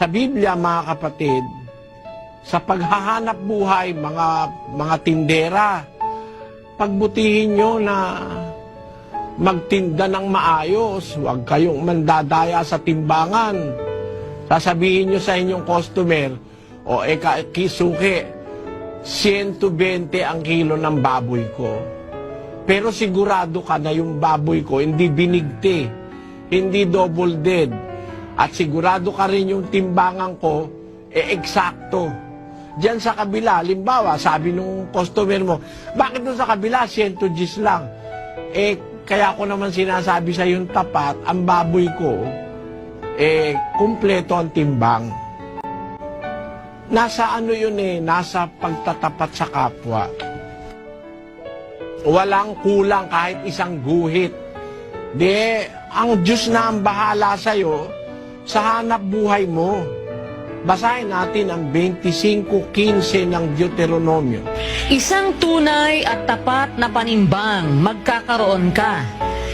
Sa Biblia, mga kapatid, sa paghahanap buhay, mga, mga tindera, pagbutihin nyo na magtinda ng maayos. Huwag kayong mandadaya sa timbangan. Sasabihin nyo sa inyong customer, o eka, kisuke, 120 ang kilo ng baboy ko. Pero sigurado ka na yung baboy ko hindi binigti, hindi double dead. At sigurado ka rin yung timbangan ko, e eksakto. Diyan sa kabila, limbawa, sabi nung customer mo, bakit doon sa kabila, 100 Gs lang? Eh, kaya ko naman sinasabi sa yung tapat, ang baboy ko, eh, kumpleto ang timbang. Nasa ano yun eh, nasa pagtatapat sa kapwa. Walang kulang kahit isang guhit. Di, ang Diyos na ang bahala sa'yo sa hanap buhay mo. Basahin natin ang 25.15 ng Deuteronomio. Isang tunay at tapat na panimbang magkakaroon ka.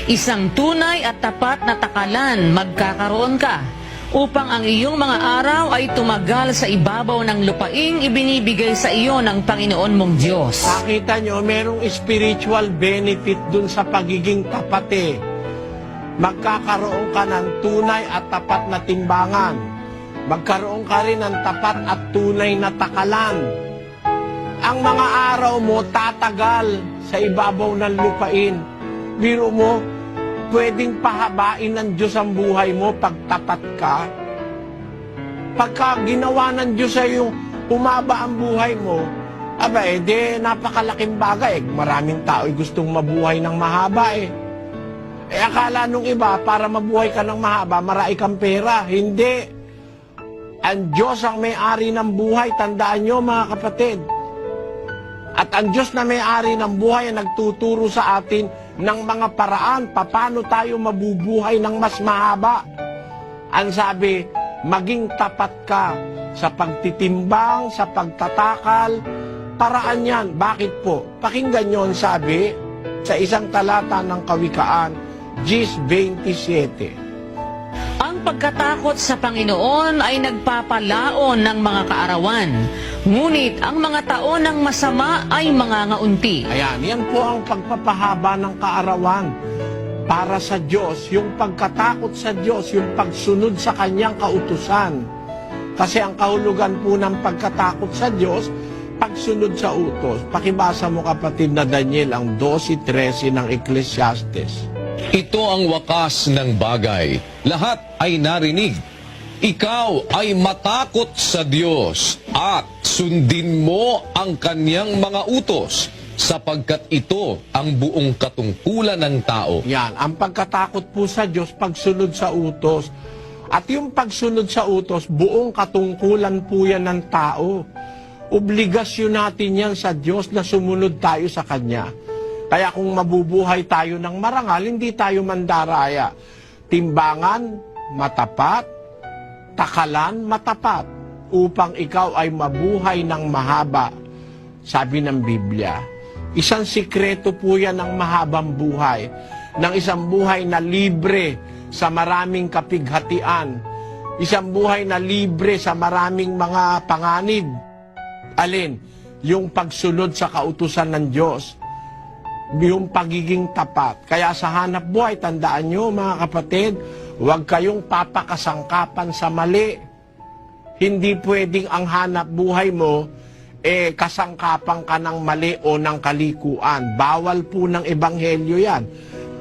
Isang tunay at tapat na takalan magkakaroon ka upang ang iyong mga araw ay tumagal sa ibabaw ng lupaing ibinibigay sa iyo ng Panginoon mong Diyos. Nakita nyo, merong spiritual benefit dun sa pagiging tapat eh. Magkakaroon ka ng tunay at tapat na timbangan. Magkaroon ka rin ng tapat at tunay na takalan. Ang mga araw mo tatagal sa ibabaw ng lupain. Biro mo, pwedeng pahabain ng Diyos ang buhay mo pag tapat ka. Pagka ginawa ng Diyos sa yung umaba ang buhay mo, aba eh, di napakalaking bagay. Maraming tao gustong mabuhay ng mahaba eh. Eh akala nung iba, para mabuhay ka ng mahaba, marai kang pera. Hindi. Ang Diyos ang may-ari ng buhay. Tandaan nyo mga kapatid. At ang Diyos na may-ari ng buhay ang nagtuturo sa atin ng mga paraan paano tayo mabubuhay ng mas mahaba. Ang sabi, maging tapat ka sa pagtitimbang, sa pagtatakal, paraan yan. Bakit po? Pakinggan nyo ang sabi sa isang talata ng Kawikaan, Gis 27. Ang pagkatakot sa Panginoon ay nagpapalaon ng mga kaarawan. Ngunit ang mga taon ng masama ay mga ngaunti. Ayan, yan po ang pagpapahaba ng kaarawan para sa Diyos, yung pagkatakot sa Diyos, yung pagsunod sa Kanyang kautusan. Kasi ang kahulugan po ng pagkatakot sa Diyos, pagsunod sa utos. Pakibasa mo kapatid na Daniel ang 12.13 ng Ecclesiastes. Ito ang wakas ng bagay. Lahat ay narinig. Ikaw ay matakot sa Diyos at sundin mo ang kanyang mga utos sapagkat ito ang buong katungkulan ng tao. Yan, ang pagkatakot po sa Diyos, pagsunod sa utos. At yung pagsunod sa utos, buong katungkulan po yan ng tao. Obligasyon natin yan sa Diyos na sumunod tayo sa Kanya. Kaya kung mabubuhay tayo ng marangal, hindi tayo mandaraya. Timbangan, matapat. Takalan, matapat. Upang ikaw ay mabuhay ng mahaba. Sabi ng Biblia. Isang sikreto po yan ng mahabang buhay. Ng isang buhay na libre sa maraming kapighatian. Isang buhay na libre sa maraming mga panganib. Alin? Yung pagsunod sa kautusan ng Diyos. Yung pagiging tapat. Kaya sa hanap buhay, tandaan nyo mga kapatid, huwag kayong papakasangkapan sa mali. Hindi pwedeng ang hanap buhay mo, eh, kasangkapan ka ng mali o ng kalikuan. Bawal po ng ebanghelyo yan.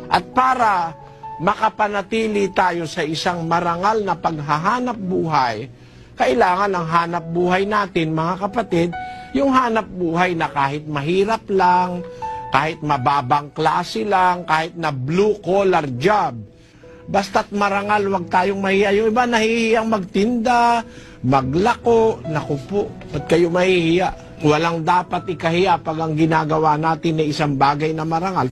At para makapanatili tayo sa isang marangal na paghahanap buhay, kailangan ang hanap buhay natin, mga kapatid, yung hanap buhay na kahit mahirap lang, kahit mababang klase lang, kahit na blue-collar job, basta't marangal, wag tayong mahihiya. Yung iba nahihiyang magtinda, maglako, naku po, ba't kayo mahihiya? Walang dapat ikahiya pag ang ginagawa natin na isang bagay na marangal.